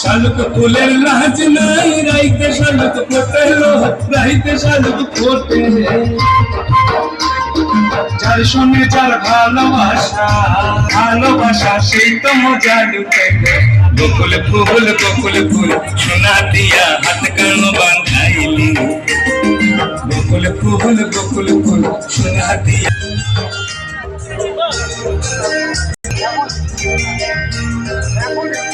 শালুক ফুলের লাজ নাই, রাইতে শালুক ফোটেলো রাইতে শালুক ফোটে যার সঙ্গে যার ভালোবাসা ভালোবাসা সেই তো মজা লুটে বকুল ফুল বকুল ফুল, সোনা দিয়া হাত কান বান্ধাইলি বকুল ফুল বকুল ফুল, সোনা দিয়া। আমার